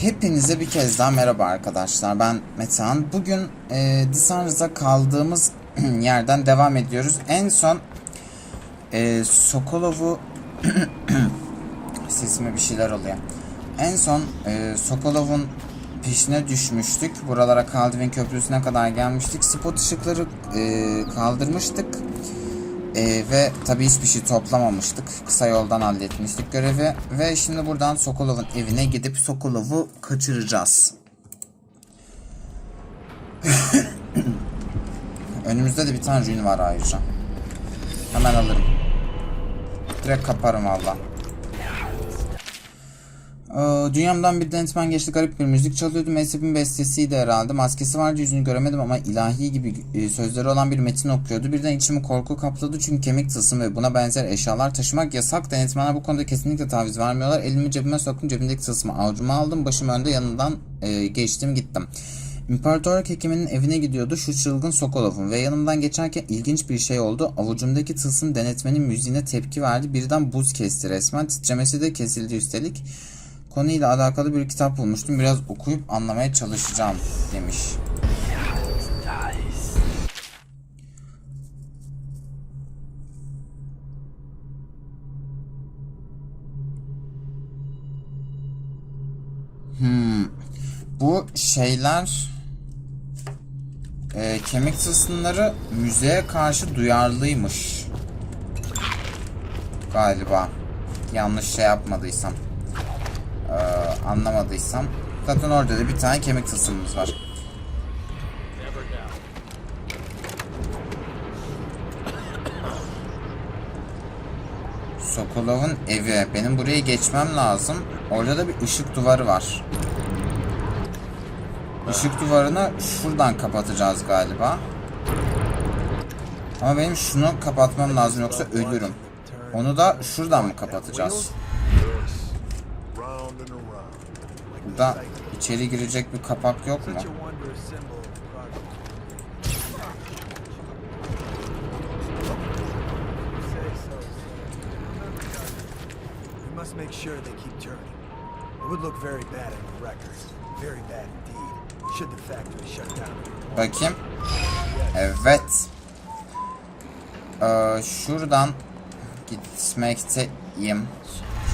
Hepinize bir kez daha merhaba arkadaşlar. Ben Metehan. Bugün e, Dishonored'da kaldığımız yerden devam ediyoruz. En son e, Sokolov'u sesime bir şeyler oluyor. En son e, Sokolov'un peşine düşmüştük. Buralara Kaldivin Köprüsü'ne kadar gelmiştik. Spot ışıkları e, kaldırmıştık. Ee, ve tabii hiçbir şey toplamamıştık. Kısa yoldan halletmiştik görevi. Ve şimdi buradan Sokolov'un evine gidip Sokolov'u kaçıracağız. Önümüzde de bir tane rün var ayrıca. Hemen alırım. Direkt kaparım valla. Ee, Dünyamdan bir denetmen geçti garip bir müzik çalıyordu. Mezhebin bestesiydi herhalde. Maskesi vardı yüzünü göremedim ama ilahi gibi e, sözleri olan bir metin okuyordu. Birden içimi korku kapladı çünkü kemik tılsım ve buna benzer eşyalar taşımak yasak. Denetmenler bu konuda kesinlikle taviz vermiyorlar. Elimi cebime soktum cebimdeki tılsımı avucuma aldım. Başım önde yanından e, geçtim gittim. İmparatorluk hekiminin evine gidiyordu şu çılgın Sokolov'un ve yanımdan geçerken ilginç bir şey oldu. Avucumdaki tılsım denetmenin müziğine tepki verdi. Birden buz kesti resmen. Titremesi de kesildi üstelik. Konuyla alakalı bir kitap bulmuştum. Biraz okuyup anlamaya çalışacağım demiş. Hmm. Bu şeyler e, kemik tılsımları müzeye karşı duyarlıymış. Galiba. Yanlış şey yapmadıysam. Ee, anlamadıysam. Zaten orada da bir tane kemik tılsımımız var. Sokolov'un evi. Benim buraya geçmem lazım. Orada da bir ışık duvarı var. Işık duvarını şuradan kapatacağız galiba. Ama benim şunu kapatmam lazım yoksa ölürüm. Onu da şuradan mı kapatacağız? Burada içeri girecek bir kapak yok mu? Such a wondrous symbol of progress. You say so, sir. We must make sure they keep turning. It would look very bad in the records. Very bad indeed. Should the factory shut down. Bakayım. Evet. Ee, şuradan gitmekteyim.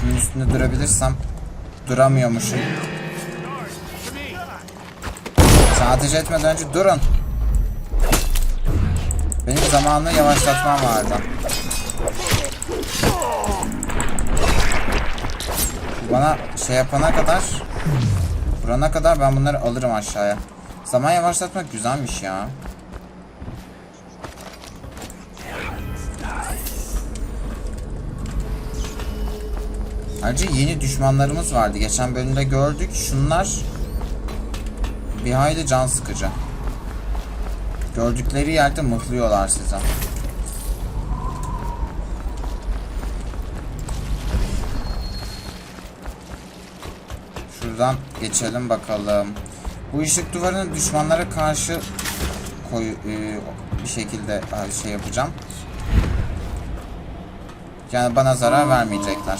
Şunun üstünde durabilirsem. Duramıyormuşum. Ateş etmeden önce durun. Benim zamanını yavaşlatmam vardı. Bana şey yapana kadar Vurana kadar ben bunları alırım aşağıya. Zaman yavaşlatmak güzelmiş ya. Ayrıca yeni düşmanlarımız vardı. Geçen bölümde gördük. Şunlar bir hayli can sıkıcı. Gördükleri yerde mıhlıyorlar size. Şuradan geçelim bakalım. Bu ışık duvarını düşmanlara karşı koy e, bir şekilde e, şey yapacağım. Yani bana zarar vermeyecekler.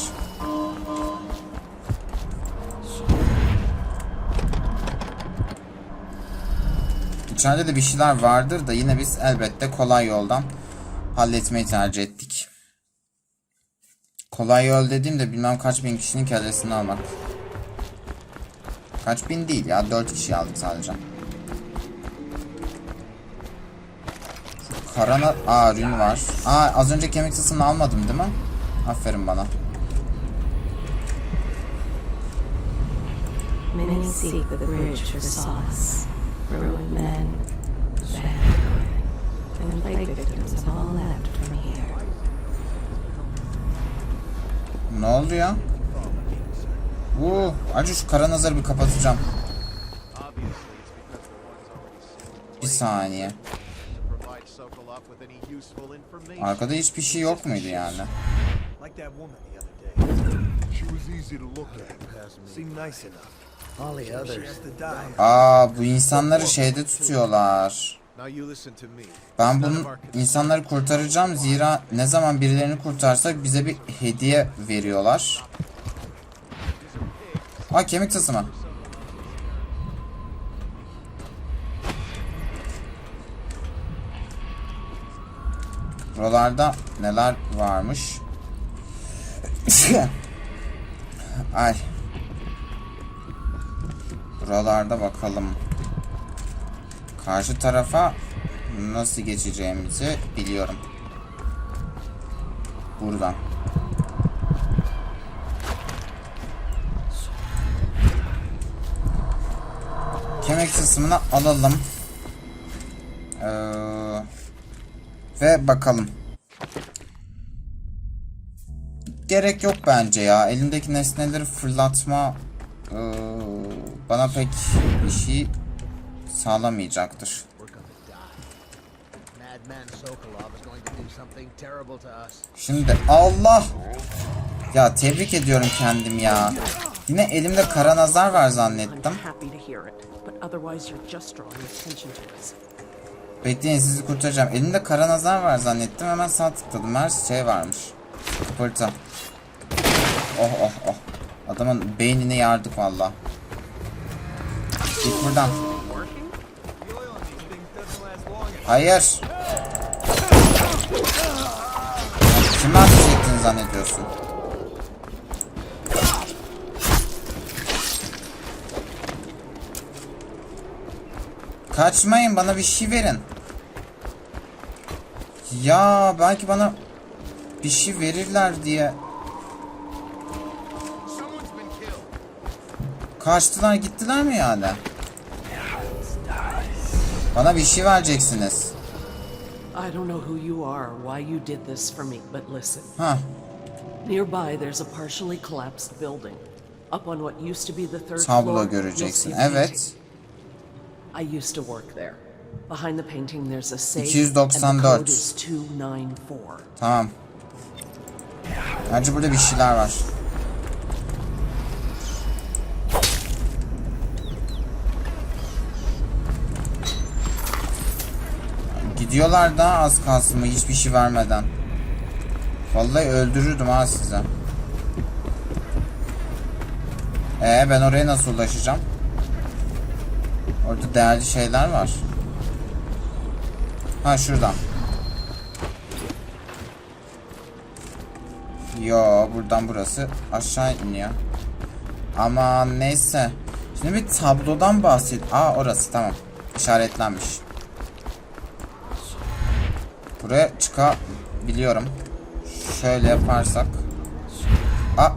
İçeride de bir şeyler vardır da yine biz elbette kolay yoldan halletmeyi tercih ettik. Kolay yol dediğimde bilmem kaç bin kişinin kellesini almak. Kaç bin değil ya 4 kişi aldık sadece. Karana Aa rün var. Aa az önce kemik sısını almadım değil mi? Aferin bana. Many seek the bridge for solace. Ruined men, bad and plague victims have all left from here. Ne oldu ya? Uuu, acı şu kara nazarı bir kapatacağım. Bir saniye. Arkada hiçbir şey yok muydu yani? She was easy to look at. Seemed nice enough. Aa bu insanları şeyde tutuyorlar. Ben bunun insanları kurtaracağım zira ne zaman birilerini kurtarsak bize bir hediye veriyorlar. Ha kemik tasımı. Buralarda neler varmış? Ay. Buralarda bakalım. Karşı tarafa nasıl geçeceğimizi biliyorum. Buradan. Kemik kısmını alalım. Ee, ve bakalım. Gerek yok bence ya. Elimdeki nesneleri fırlatma ee, bana pek bir şey sağlamayacaktır. Şimdi Allah! Ya tebrik ediyorum kendim ya. Yine elimde kara nazar var zannettim. Bekleyin sizi kurtaracağım. Elimde kara nazar var zannettim. Hemen sağ tıkladım. Her şey varmış. Kıpırtı. Oh oh oh. Adamın beynini yardık valla. Git buradan. Hayır. Kime ettiğini zannediyorsun? Kaçmayın bana bir şey verin. Ya belki bana bir şey verirler diye kaçtılar gittiler mi yani? Bana bir şey vereceksiniz. I don't know who you are or why you did this for me, but listen. Ha, Nearby, there's a partially collapsed building. Up on what used to be the third tablo floor, göreceksin. Evet. I used to work there. Behind the painting, there's a safe, and the 294. code is 294. Tamam. Bence burada bir şeyler var. Gidiyorlar da az kalsın mı hiçbir şey vermeden. Vallahi öldürürdüm ha size. Ee ben oraya nasıl ulaşacağım? Orada değerli şeyler var. Ha şuradan. Yo buradan burası aşağı iniyor. Ama neyse. Şimdi bir tablodan bahset. Aa orası tamam. İşaretlenmiş. Buraya çıkabiliyorum. Şöyle yaparsak. Aa.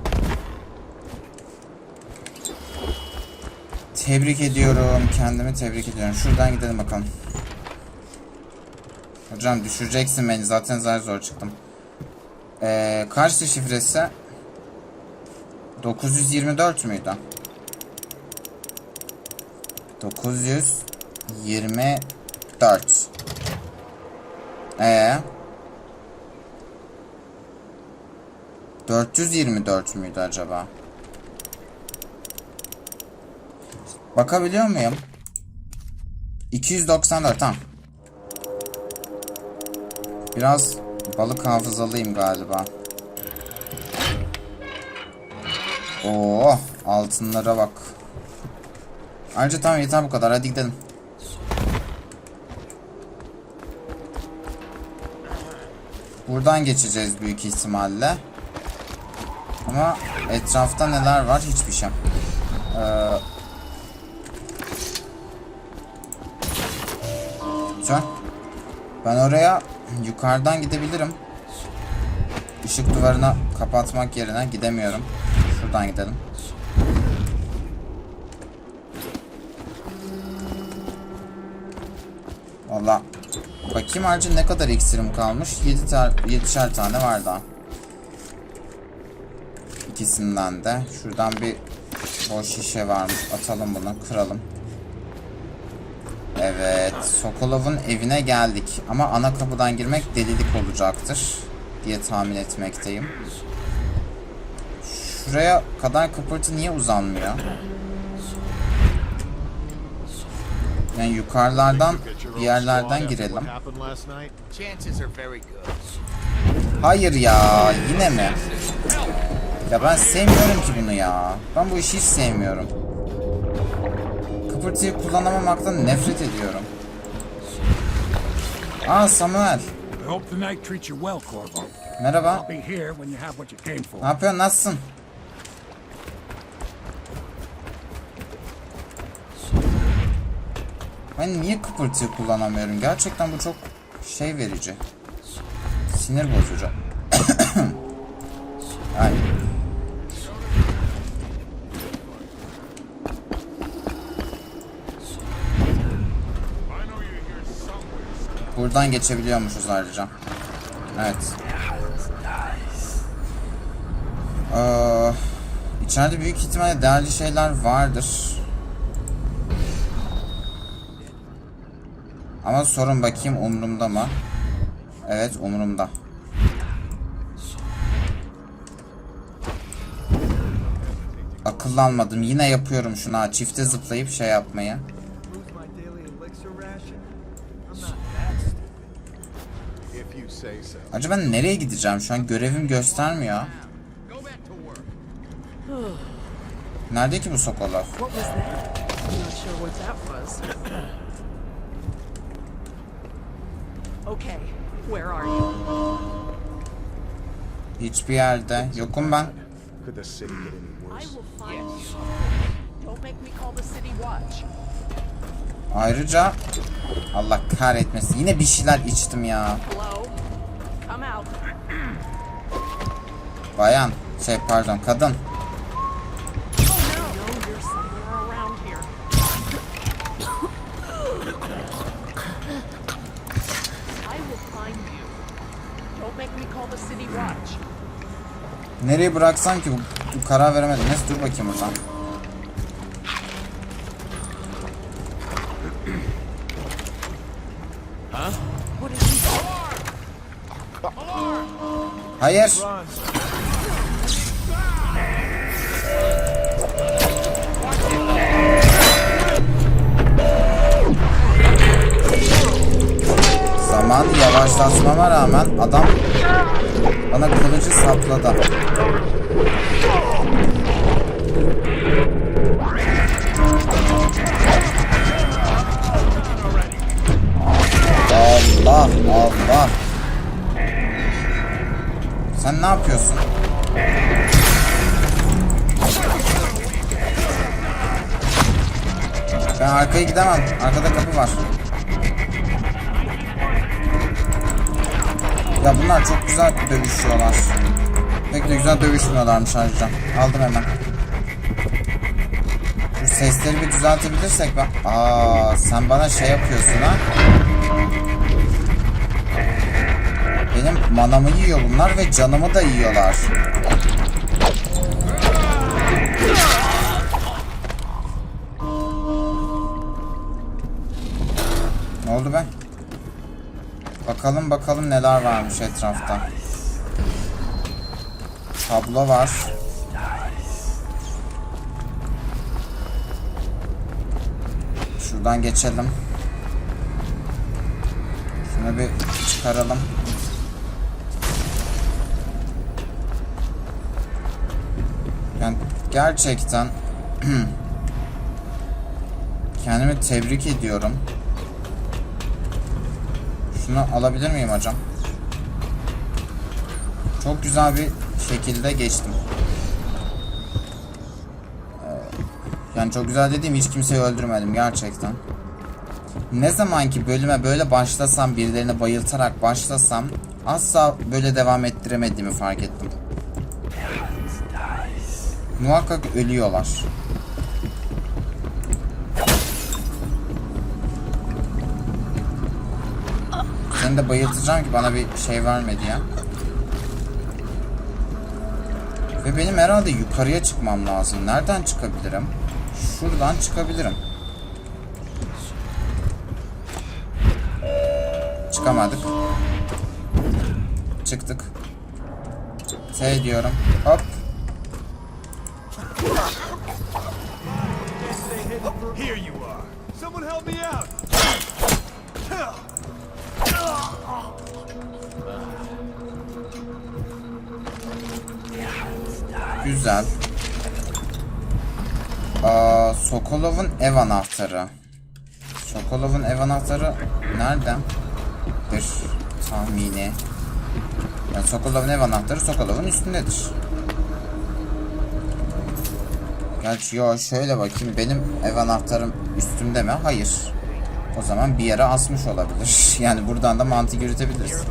Tebrik ediyorum. Kendimi tebrik ediyorum. Şuradan gidelim bakalım. Hocam düşüreceksin beni. Zaten zar zor çıktım. Ee, kaçtı şifresi? 924 müydü? 924. Ee? 424 müydü acaba? Bakabiliyor muyum? 294 tamam. Biraz balık hafızalıyım galiba. Oo, altınlara bak. Ayrıca tamam yeter bu kadar. Hadi gidelim. Buradan geçeceğiz büyük ihtimalle. Ama etrafta neler var hiçbir şey. Ee, güzel. Ben oraya yukarıdan gidebilirim. Işık duvarına kapatmak yerine gidemiyorum. Şuradan gidelim. Valla bakayım harcı ne kadar iksirim kalmış? 7 tar 7'şer tane var daha. İkisinden de. Şuradan bir boş şişe varmış. Atalım bunu, kıralım. Evet, Sokolov'un evine geldik. Ama ana kapıdan girmek delilik olacaktır diye tahmin etmekteyim. Şuraya kadar kıpırtı niye uzanmıyor? Yani yukarılardan bir yerlerden girelim. Hayır ya, yine mi? Ya ben sevmiyorum ki bunu ya. Ben bu işi hiç sevmiyorum. Kıpırtıyı kullanamamaktan nefret ediyorum. Aa Samuel. hope the night treats you well, Corvo. Merhaba. I'll be here when you have what you came for. Ne yapıyorsun? Nasılsın? Ben niye kıpırtıyı kullanamıyorum? Gerçekten bu çok şey verici. Sinir bozucu. yani. Buradan geçebiliyormuşuz ayrıca. Evet. Ee, içeride büyük ihtimalle değerli şeyler vardır. Ama sorun bakayım umurumda mı? Evet umurumda. Akıllanmadım. Yine yapıyorum şunu ha. Çifte zıplayıp şey yapmayı. Acaba nereye gideceğim şu an? Görevim göstermiyor. Nerede ki bu sokolar? What was that? I'm not sure what that was. Okay, where are you? Hiçbir yerde. Yokum ben. Could the city get any I worse? will find you. Don't make me call the city watch. Ayrıca Allah kahretmesin. Yine bir şeyler içtim ya. Hello? Come out. Bayan. Şey pardon kadın. Nereye bıraksam ki bu, bu karar veremedim. Neyse dur bakayım he Hayır. Zaman yavaşlatmama rağmen adam bana kılıcı sapladı. Allah Allah. Sen ne yapıyorsun? Ben arkaya gidemem. Arkada kapı var. Ya bunlar çok güzel dövüşüyorlar. Pek de güzel dövüşmüyorlarmış ayrıca. Aldım hemen. Şu sesleri bir düzeltebilirsek ben... Aa, sen bana şey yapıyorsun ha. Benim manamı yiyor bunlar ve canımı da yiyorlar. Bakalım bakalım neler varmış etrafta. Tablo var. Şuradan geçelim. Şunu bir çıkaralım. Yani gerçekten kendimi tebrik ediyorum. Şunu alabilir miyim hocam? Çok güzel bir şekilde geçtim. Ee, Yani çok güzel dediğim hiç kimseyi öldürmedim gerçekten. Ne zamanki bölüme böyle başlasam, birilerini bayıltarak başlasam asla böyle devam ettiremediğimi fark ettim. Muhakkak ölüyorlar. Seni de bayıltacağım ki bana bir şey vermedi ya. Ve benim herhalde yukarıya çıkmam lazım. Nereden çıkabilirim? Şuradan çıkabilirim. Çıkamadık. Çıktık. Şey diyorum. Hop. Here you are! Someone help me out! Güzel. Aa, Sokolov'un ev anahtarı. Sokolov'un ev anahtarı nerede? Bir tahmini. Yani Sokolov'un ev anahtarı Sokolov'un üstündedir. Gerçi yo şöyle bakayım benim ev anahtarım üstümde mi? Hayır. O zaman bir yere asmış olabilir. Yani buradan da mantık yürütebiliriz.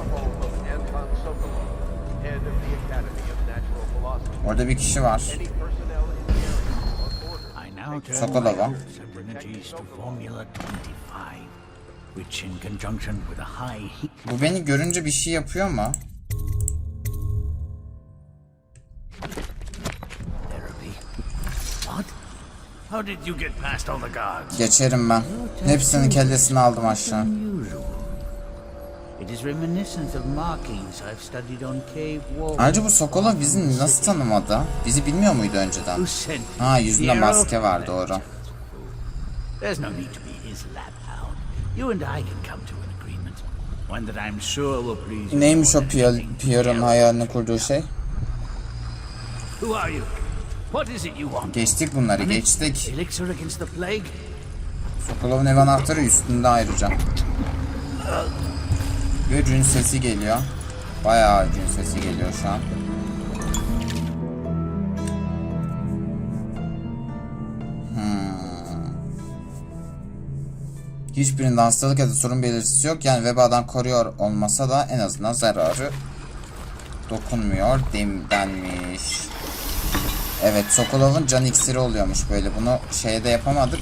Conjunction with a high heat Bu beni görünce bir şey yapıyor mu? Geçerim ben. Hepsinin kellesini aldım aşağı. Ayrıca bu Sokolov bizi nasıl tanımadı? Bizi bilmiyor muydu önceden? Ha yüzünde maske var doğru. There's no need to be his lab hound. You and I can come to an agreement. One that I'm sure will please you Neymiş o Pierre'ın hayalini kurduğu şey? Who are you? What is it you want? Geçtik bunları geçtik. Elixir against the plague? Sokolov'un ev anahtarı üstünde ayrıca. Ve cün sesi geliyor. Bayağı cün sesi geliyor şu an. Hmm. Hiçbirinde hastalık ya da sorun belirtisi yok. Yani vebadan koruyor olmasa da en azından zararı dokunmuyor dem. Evet Sokolov'un can iksiri oluyormuş böyle. Bunu şeyde yapamadık.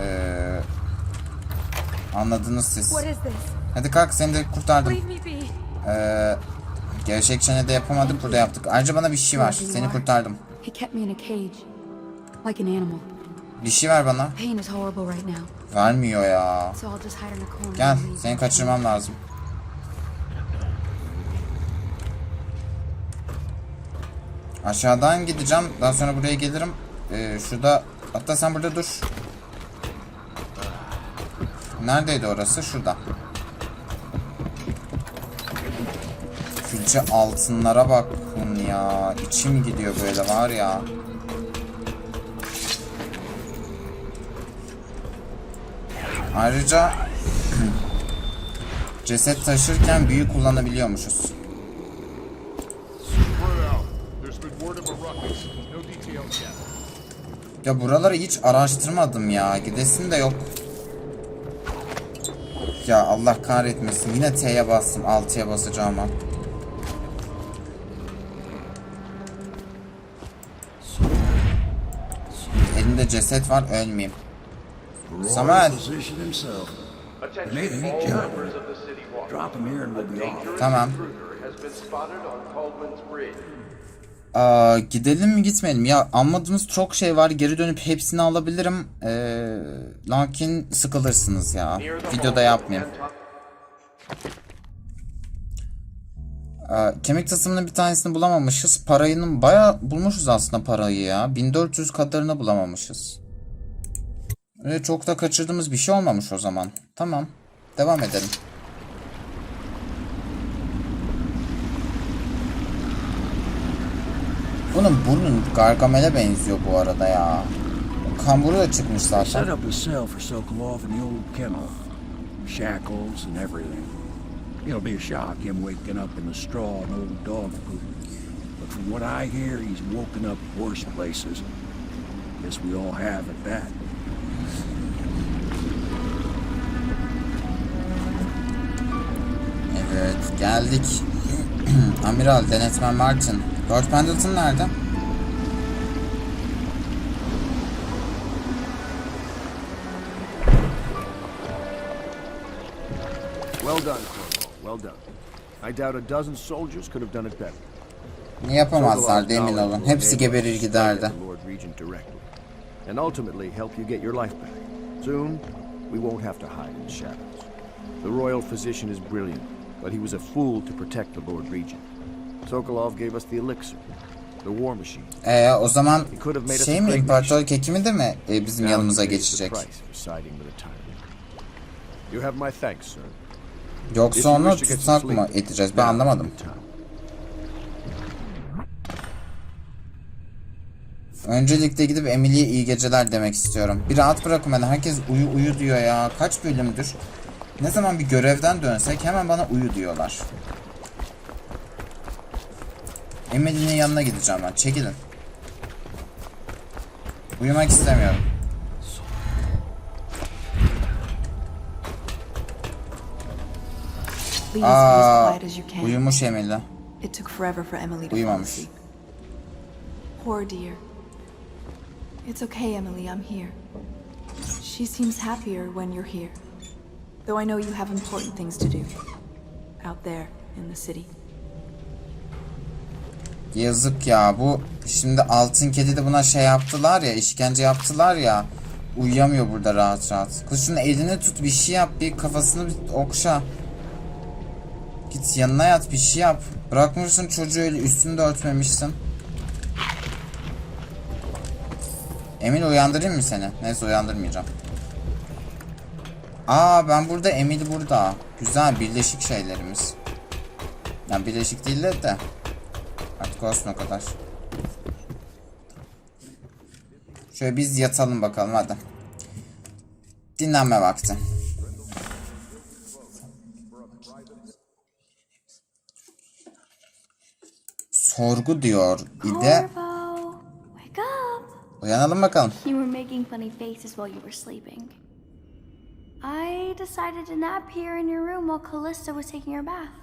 Ee, anladınız siz. What is this? Hadi kalk seni de kurtardım. Ee, gevşek çenede yapamadık burada yaptık. Ayrıca bana bir şey var. Seni kurtardım. Bir şey ver bana. Vermiyor ya. Gel seni kaçırmam lazım. Aşağıdan gideceğim. Daha sonra buraya gelirim. Ee, şurada hatta sen burada dur. Neredeydi orası? Şurada. Külçe altınlara bakın ya. İçim gidiyor böyle var ya. Ayrıca ceset taşırken büyü kullanabiliyormuşuz. Ya buraları hiç araştırmadım ya. Gidesin de yok. Ya Allah kahretmesin. Yine T'ye bastım. 6'ya basacağım ama. Elimde ceset var. Ölmeyeyim. Samuel. Physician himself. Attention Maybe he all jumped. members of the city watch. Drop him here and we'll be off. Tamam. Aa, gidelim mi gitmeyelim? Ya anladığımız çok şey var. Geri dönüp hepsini alabilirim. Ee, lakin sıkılırsınız ya. Videoda yapmayayım. Ee, kemik tasımının bir tanesini bulamamışız. Parayının baya bulmuşuz aslında parayı ya. 1400 kadarını bulamamışız. Öyle çok da kaçırdığımız bir şey olmamış o zaman. Tamam. Devam edelim. Bunun burnun Gargamel'e benziyor bu arada ya. Kamburu da çıkmış Set zaten. up a cell for Sokolov in the old kennel. Shackles and everything. It'll be a shock him waking up in the straw and old dog poop. But from what I hear, he's woken up worse places. Guess we all have at that. Evet geldik. Amiral denetmen Martin. Lord Pendleton nerede? Well done. Well done. I doubt a dozen soldiers could have done it better. Yapamazlardı emin olun. Hepsi geberir giderdi. And ultimately help you get your life back. Soon, we won't have to hide in the shadows. The royal physician is brilliant, but he was a fool to protect the Lord Regent. Sokolov gave us the elixir, the war machine. Ee, o zaman şey mi İmparatorluk hekimi de mi e, bizim yanımıza geçecek? You have my thanks, sir. Yoksa onu tutsak mı edeceğiz? Ben anlamadım. Öncelikle gidip Emily'ye iyi geceler demek istiyorum. Bir rahat bırakın beni. Herkes uyu uyu diyor ya. Kaç bölümdür? Ne zaman bir görevden dönsek hemen bana uyu diyorlar. Emily'nin yanına gideceğim ben. Çekilin. Uyumak istemiyorum. Please be as Aa, quiet as you can. uyumuş Emily. It took forever for Emily to fall Uyumamış. asleep. Poor dear. It's okay, Emily, I'm here. She seems happier when you're here. Though I know you have important things to do. Out there in the city. Yazık ya bu şimdi altın kedi de buna şey yaptılar ya işkence yaptılar ya uyuyamıyor burada rahat rahat. Kız şunu elini tut bir şey yap bir kafasını bir okşa. Git yanına yat bir şey yap. Bırakmışsın çocuğu öyle üstünü de örtmemişsin. Emin uyandırayım mı seni? Neyse uyandırmayacağım. Aa ben burada Emil burada. Güzel birleşik şeylerimiz. Yani birleşik değil de de. Artık olsun o kadar. Şöyle biz yatalım bakalım hadi. Dinlenme vakti. Sorgu diyor. Up! uyanalım bakalım. You were making funny faces while you were sleeping. I decided to nap here in your room while Callista was taking her bath.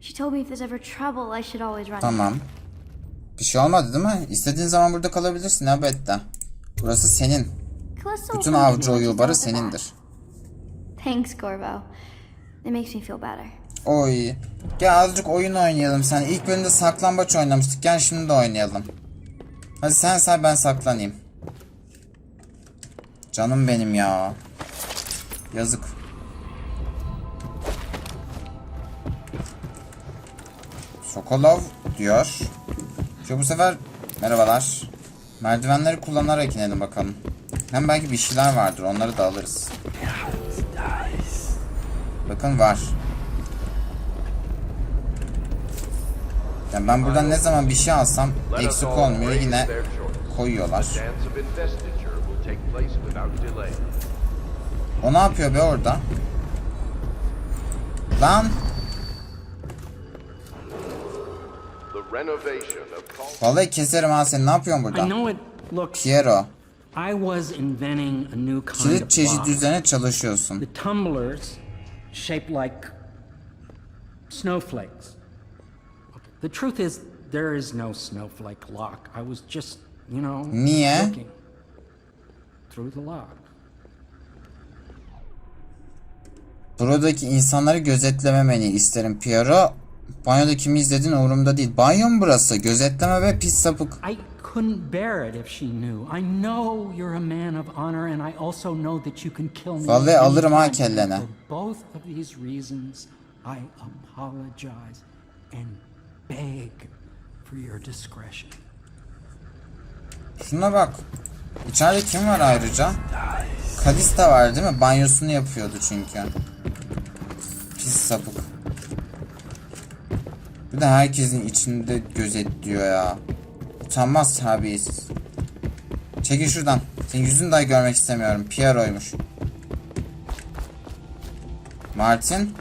She told me if there's ever trouble, I should always run. Tamam. Bir şey olmadı değil mi? İstediğin zaman burada kalabilirsin elbette. Burası senin. Bütün avcı o her senindir. Thanks, Corvo. It makes me feel better. Oy. Gel azıcık oyun oynayalım sen. İlk bölümde saklambaç oynamıştık. Gel şimdi de oynayalım. Hadi sen say ben saklanayım. Canım benim ya. Yazık. Sokolov diyor. Şu bu sefer merhabalar. Merdivenleri kullanarak inelim bakalım. Hem belki bir şeyler vardır onları da alırız. Bakın var. Yani ben buradan ne zaman bir şey alsam eksik olmuyor yine koyuyorlar. O ne yapıyor be orada? Lan vallahi keserim ha seni ne yapıyorsun burada? Piero kilit box. üzerine çalışıyorsun. Snowflakes. The truth is, there is no snowflake lock. I was just, you know, Niye? looking through the lock. Buradaki insanları gözetlememeni isterim Piero. Banyoda kimi izlediğin umurumda değil. Banyo mu burası? Gözetleme ve pis sapık. I couldn't bear it if she knew. I know you're a man of honor, and I also know that you can kill me. Vallahi alırım ha kellene. For both of these reasons, I apologize and beg for your discretion. Şuna bak. İçeride kim var ayrıca? Kalista var değil mi? Banyosunu yapıyordu çünkü. Pis sapık. Bir de herkesin içinde gözetliyor ya. Utanmaz terbiyesiz. Çekil şuradan. Senin yüzünü dahi görmek istemiyorum. Piero'ymuş. Martin.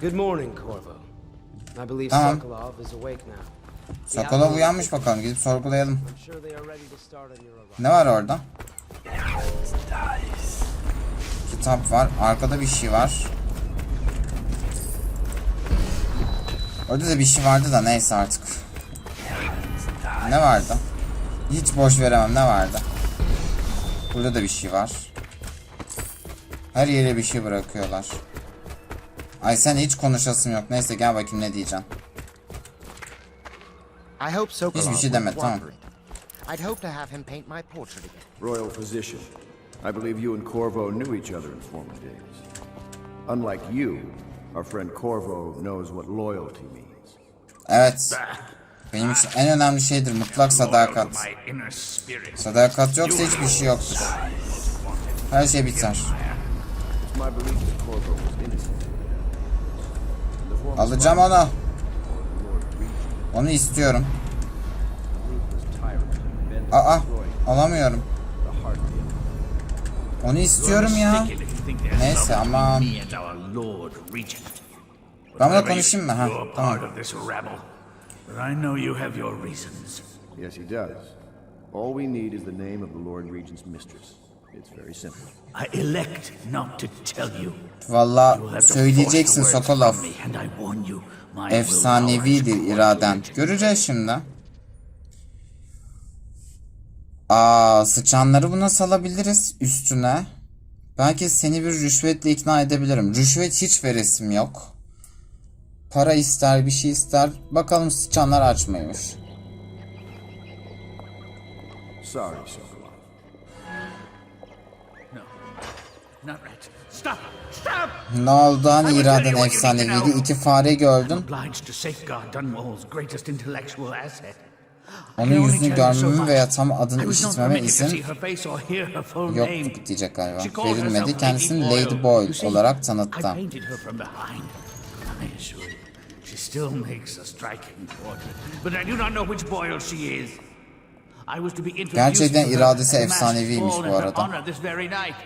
Good morning, Corvo. I believe Tamam. Sokolov is awake now. Sokolov uyanmış bakalım. Gidip sorgulayalım. Ne var orada? Kitap var. Arkada bir şey var. Orada da bir şey vardı da neyse artık. Ne vardı? Hiç boş veremem. Ne vardı? Burada da bir şey var. Her yere bir şey bırakıyorlar. Ay sen hiç konuşasın yok. Neyse gel bakayım ne diyeceksin. I hope Sokolov Hiçbir şey will deme, tamam. I'd hope to have him paint my portrait again. Royal physician. I believe you and Corvo knew each other in former days. Unlike you, our friend Corvo knows what loyalty means. Evet. Benim için en önemli şeydir mutlak sadakat. Sadakat yoksa hiçbir şey yoktur. Her şey biter. It's my belief that Corvo was innocent. In the form of Alacağım onu. Onu istiyorum. Aa, alamıyorum. Onu istiyorum ya. Neyse ama ben Whatever konuşayım mı? Ha, tamam. I know you have your reasons. Yes, he does. All we need is the name of the Lord Regent's mistress. It's very simple. I elect not to tell you. Valla You will have to söyleyeceksin force the words Sokolov. from me, and I warn you, my willpower Efsanevidir iraden. Göreceğiz şimdi. Aa, sıçanları buna salabiliriz üstüne. Belki seni bir rüşvetle ikna edebilirim. Rüşvet hiç veresim yok. Para ister, bir şey ister. Bakalım sıçanlar açmıyormuş. Sorry, Sokolov. Need to efsaneviydi. know. İki fare asset. Onun yüzünü görmeme veya tam adını işitmeme izin yok diyecek galiba. Verilmedi. Kendisini Lady Boyle olarak tanıttı. She still makes a striking portrait. But I do not know which Boyle she is. I was to be introduced Gerçekten iradesi efsaneviymiş bu arada. honor this very night.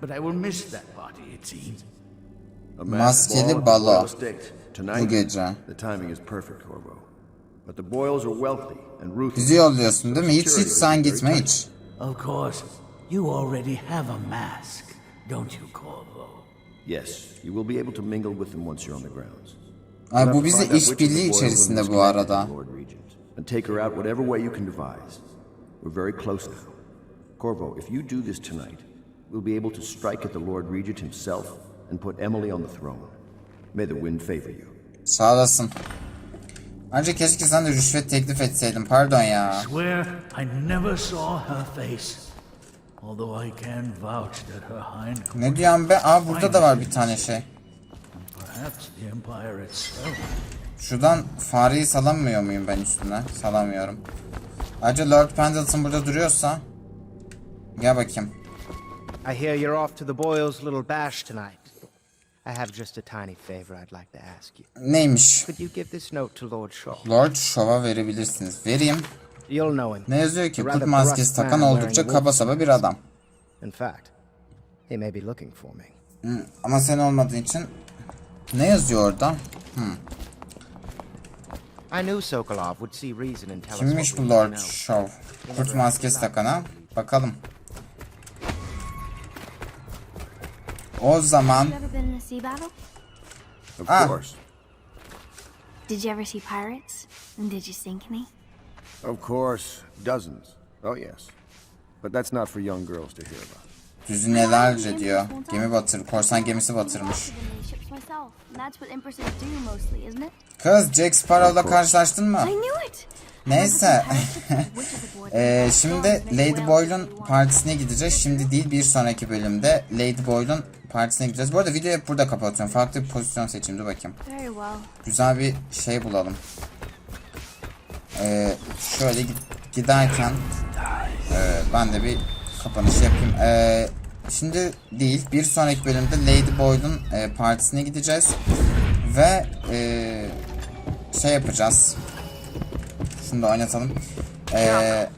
But I will miss that party, it seems. A Maskeli balo. Bu gece. the timing is perfect, Corvo. But the Boyles are wealthy and ruthless. Bizi yolluyorsun değil mi? Hiç hiç sen gitme hiç. Of course, you already have a mask, don't you, Corvo? Yes, you will be able to mingle with them once you're on the grounds. Ay bu bizi işbirliği içerisinde bu arada. to Lord Regent, and take her out whatever way you can devise. We're very close now. Corvo, if you do this tonight, we'll be able to strike at the Lord Regent himself and put Emily on the throne. May the wind favor you. Sağ olasın. Ayrıca keşke sen de rüşvet teklif etseydin. Pardon ya. Swear I never saw her face. Although I can vouch that her hind Ne diyorsun be? Aa burada da var bir tane şey. perhaps the Empire itself. Şuradan fareyi salamıyor muyum ben üstüne? Salamıyorum. Ayrıca Lord Pendleton burada duruyorsa... Gel bakayım. I hear you're off to the Boyles' little bash tonight. I have just a tiny favor I'd like to ask you. Neymiş? Could you give this note to Lord Shaw? Lord Shaw'a verebilirsiniz. Vereyim. You'll know him. Ne yazıyor ki? Kurt maskesi takan oldukça kaba saba bir adam. In fact, he may be looking for me. Hı, Ama sen olmadığın için... Ne yazıyor orada? Hı. I knew Sokolov would see reason and tell us Kimmiş bu Lord. Shaw? Kurt maskesi takana. Bakalım. O zaman... Of Ah. course. Did you ever see pirates? And did you sink any? Of course. Dozens. Oh, yes. But that's not for young girls to hear about. Düzinelerce diyor. Gemi batır, korsan gemisi batırmış. Kız Jack Sparrow'la karşılaştın mı? I knew it. Neyse. Ee, şimdi Lady Boyle'un partisine gideceğiz. Şimdi değil bir sonraki bölümde Lady Boyle'un partisine gideceğiz. Bu arada videoyu hep burada kapatıyorum. Farklı bir pozisyon seçeyim. Dur bakayım. Güzel bir şey bulalım. Ee, şöyle gid- giderken e, ben de bir kapanış yapayım. Ee, şimdi değil bir sonraki bölümde Lady Boyle'un e, partisine gideceğiz. Ve e, şey yapacağız. Şunu da oynatalım. Ee,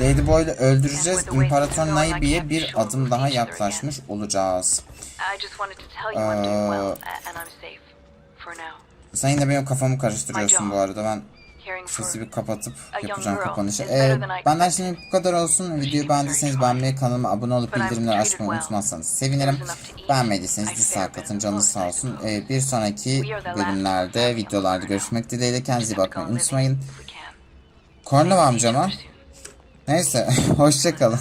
Lady Boyle'u öldüreceğiz. İmparator Naibi'ye bir adım daha yaklaşmış olacağız. Ee. Sen yine benim kafamı karıştırıyorsun bu arada. Ben sesi bir kapatıp yapacağım kapanışı. Ee, benden şimdi bu kadar olsun. Videoyu beğendiyseniz beğenmeyi, kanalıma abone olup bildirimleri açmayı unutmazsanız sevinirim. Beğenmediyseniz dislike atın canınız sağ olsun. Ee, bir sonraki bölümlerde, videolarda görüşmek dileğiyle. Kendinize iyi bakmayı unutmayın. var amcama. Neyse, hoşçakalın.